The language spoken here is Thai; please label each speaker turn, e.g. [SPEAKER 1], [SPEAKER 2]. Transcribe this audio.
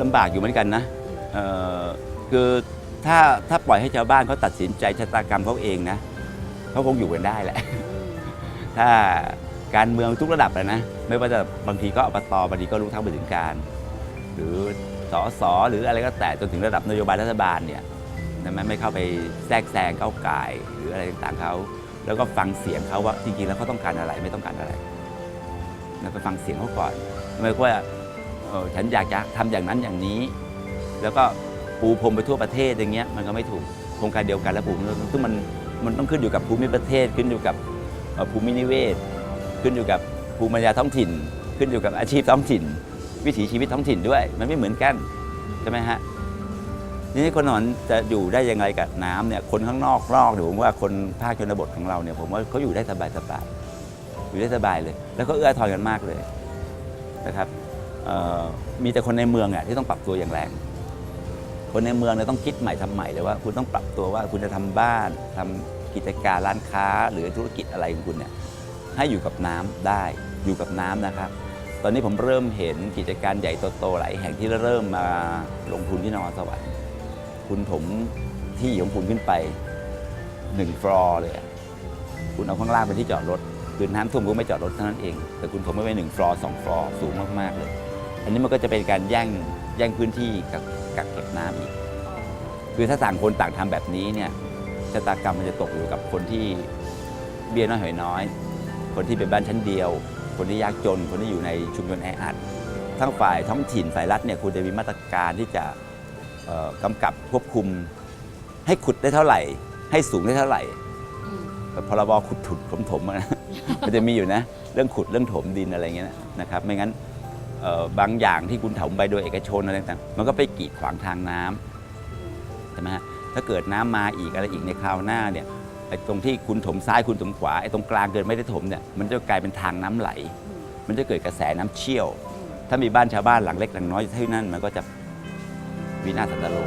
[SPEAKER 1] ลำบากอยู่เหมือนกันนะคือถ้าถ้าปล่อยให้ชาวบ้านเขาตัดสินใจชะตากรรมเขาเองนะเขาคงอยู่กันได้แหละ ถ้าการเมืองทุกระดับเลยนะ ไม่ว่าจะบางทีก็อบตบางทีก็รู้เท่าไม่ถึงการ หรือสอสอหรืออะไรก็แต่จนถึงระดับนโยบายรัฐบาลเนี่ยนะไม่ไม่เข้าไปแทรกแซงเก้าไก่ายหรืออะไรต่างๆเขาแล้วก็ฟังเสียงเขาว่าจริงๆแล้วเขาต้องการอะไรไม่ต้องการอะไรแล้วไปฟังเสียงเขาก่อนไม่ว่า ออฉันอยากจะทำอย่างนั้นอย่างนี้ แล้วก็ปูพรมไปทั่วประเทศอย่างเงี้ยมันก็ไม่ถูกโครงการเดียวกันแล้วปูซึ่งมันมันต้องขึ้นอยู่กับภูมิประเทศขึ้นอยู่กับภูมินิเวศ ขึ้นอยู่กับภูมิปัญญาท้องถิ่น ขึ้นอยู่กับอาชีพท้องถิ่น วิถีชีวิตท้องถิ่นด้วย มันไม่เหมือนกันใช่ไหมฮะนี้คนหนอนจะอยู่ได้ยังไงกับน้ำเนี่ยคนข้างนอกนอกเนี่ยผมว่าคนภาคชนบทของเราเนี่ยผมว่าเขาอยู่ได้สบายสบายอยู่ได้สบายเลย แล้วก็เอื้อทอนกันมากเลยนะครับ มีแต่คนในเมืองอะที่ต้องปรับตัวอย่างแรง คนในเมืองเนี่ยต้องคิดใหม่ทำใหม่เลยว่า คุณต้องปรับตัวว่าคุณจะทำบ้านทำกิจการร้านค้าหรือธุรกิจอะไรของคุณเนี่ยให้อยู่กับน้ำได้อยู่กับน้ำนะครับ ตอนนี้ผมเริ่มเห็นกิจการใหญ่โตๆหลายแห่งที่เริ่มมาลงทุนที่นครสวรรค์คุณถมที่ของคุณขึ้นไปหนึ่งฟลอร์เลย คุณเอาข้างล่างเป็นที่จอดรถคือน้ำท่วมคุณไม่จอดรถเท่านั้นเอง แต่คุณถมไม่ไปหนึ่งฟลอร์สองฟลอร์สูงมาก ๆ เลย อันนี้มันก็จะเป็นการแย่งแย่งพื้นที่กับกักเก็บน้ำอีก คือถ้าต่างคนต่างทำแบบนี้เนี่ยชะตากรรมมันจะตกอยู่กับคนที่เบี้ยน้อยหอยน้อย คนที่เป็นบ้านชั้นเดียว คนที่ยากจน คนที่อยู่ในชุมชนแออัด ทั้งฝ่ายท้องถิ่นฝ่ายรัฐเนี่ยควรจะมีมาตรการที่จะเอ่อกำกับควบคุม ให้ขุดได้เท่าไหร่ ให้สูงได้เท่าไหร่พรบขุดถุดถมถมนะมันจะมีอยู่นะ เรื่องขุดเรื่องถมดินอะไรเงี้ยนะครับ ไม่งั้น บางอย่างที่คุณถมไปโดยเอกชนอะไรต่างๆมันก็ไปกีดขวางทางน้ำใช่ไหมฮะถ้าเกิดน้ำมาอีกอะไรอีกในคราวหน้าเนี่ยไอ้ตรงที่คุณถมซ้ายคุณถมขวาไอ้ตรงกลางเกินไม่ได้ถมเนี่ยมันจะกลายเป็นทางน้ำไหล มันจะเกิดกระแสน้ำเชี่ยว ถ้ามีบ้านชาวบ้านหลังเล็กหลังน้อยที่นั่นมันก็จะวินาศสันตโล